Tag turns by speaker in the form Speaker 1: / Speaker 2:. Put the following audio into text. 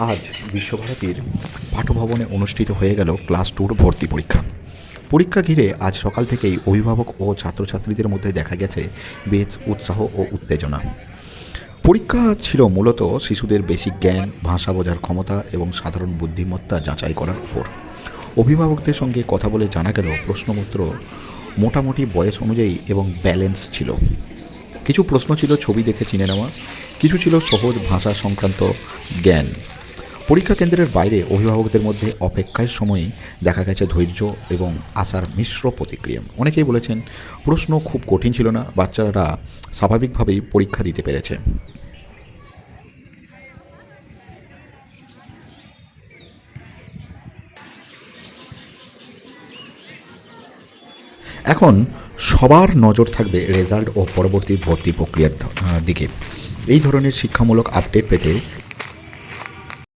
Speaker 1: আজ বিশ্বভারতীর পাঠভবনে অনুষ্ঠিত হয়ে গেল ক্লাস টুর ভর্তি পরীক্ষা। পরীক্ষা ঘিরে আজ সকাল থেকেই অভিভাবক ও ছাত্রছাত্রীদের মধ্যে দেখা গেছে বেশ উৎসাহ ও উত্তেজনা। পরীক্ষা ছিল মূলত শিশুদের বেসিক জ্ঞান, ভাষা বোঝার ক্ষমতা এবং সাধারণ বুদ্ধিমত্তা যাচাই করার উপর। অভিভাবকদের সঙ্গে কথা বলে জানা গেল, প্রশ্নপত্র মোটামুটি বয়স অনুযায়ী এবং ব্যালেন্স ছিল। কিছু প্রশ্ন ছিল ছবি দেখে চিনে নেওয়া, কিছু ছিল সহজ ভাষা সংক্রান্ত জ্ঞান। পরীক্ষা কেন্দ্রের বাইরে অভিভাবকদের মধ্যে অপেক্ষার সময়ই দেখা গেছে ধৈর্য এবং আশার মিশ্র প্রতিক্রিয়া। অনেকেই বলেছেন, প্রশ্ন খুব কঠিন ছিল না, বাচ্চারা স্বাভাবিকভাবেই পরীক্ষা দিতে পেরেছে। এখন সবার নজর থাকবে রেজাল্ট ও পরবর্তী ভর্তি প্রক্রিয়ার দিকে। এই ধরনের শিক্ষামূলক আপডেট পেতে